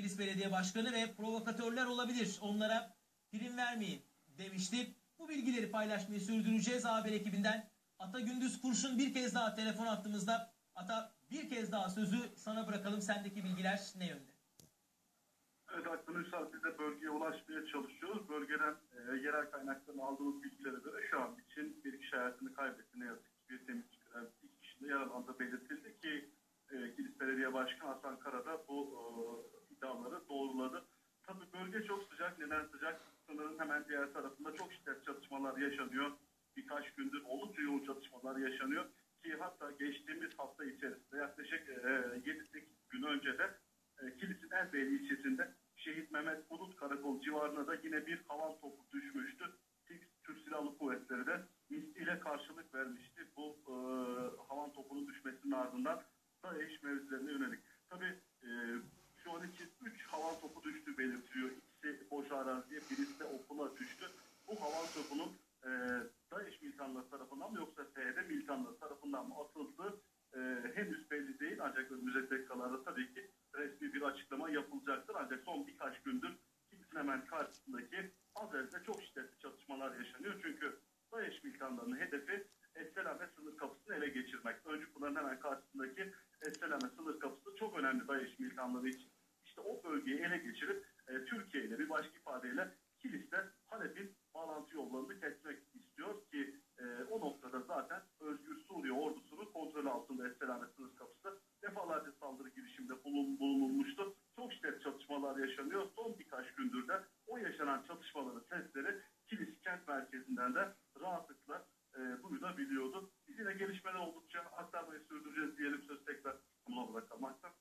Kilis Belediye Başkanı ve provokatörler olabilir. Onlara prim vermeyin demişti. Bu bilgileri paylaşmayı sürdüreceğiz haber ekibinden. Ata Gündüz Kurşun bir kez daha telefon attığımızda Ata bir kez daha sözü sana bırakalım. Sendeki bilgiler ne yönde? Evet Akın Ünsal biz de bölgeye ulaşmaya çalışıyoruz. Bölgeden e, yerel kaynaktan aldığımız bilgilere göre şu an için bir kişi hayatını kaybetti. Ne yazık ki bir temizlik görev iki kişinin de yaralandığı belirtildi ki e, Kilis Belediye Başkanı Hasan Kara da bu e, iddiaları doğruladı. Tabii bölge çok sıcak. Neden sıcak? Sınırın hemen diğer tarafında çok şiddet çatışmalar yaşanıyor. Birkaç gündür oldukça yoğun çatışmalar yaşanıyor. Ki hatta geçtiğimiz hafta içerisinde yaklaşık e, 7-8 gün önce de e, Kilis'in Elbeyli ilçesinde Şehit Mehmet Bulut Karakol civarına da yine bir havan topu düşmüştü. Türk, Türk Silahlı Kuvvetleri de misliyle karşılık vermişti bu e, havan topunun düşmesinin ardından DAEŞ mevzilerine yönelik. Tabii e, şu an için 3 havan topu düştüğü belirtiliyor. İkisi boş araziye, birisi de okula düştü. Bu havan topunun e, DAEŞ militanları tarafından mı yoksa PYD militanları tarafından mı atıldığı e, henüz belli değil. Ancak önümüzdeki dakikalarda tabii ki resmi bir açıklama yapılacaktır. Ancak son birkaç gündür Kilis'in hemen karşısındaki Azer'de çok şiddetli çatışmalar yaşanıyor. Çünkü DAEŞ militanlarının hedefi Esselame sınır kapısını ele geçirmek. Önce bunların hemen karşısındaki Esselame sınır kapısı çok önemli DAEŞ militanları için. İşte o bölgeyi ele geçirip e, Türkiye ile bir başka ifadeyle Kilis'te Halep'in bağlantı yollarını kesmek istiyor ki e, o noktada zaten Özgür Suriye ordusunun kontrol altında Esselame sınır kapısı defalarca saldırı girişimde bulun, bulunulmuştu. Çok şiddet çatışmalar yaşanıyor. Son birkaç gündür de o yaşanan çatışmaların sesleri Kilis kent merkezinden de rahatlıkla e, duyulabiliyordu. Biz yine gelişmeler oldukça aktarmayı sürdüreceğiz diyelim söz tekrar buna bırakılmakta.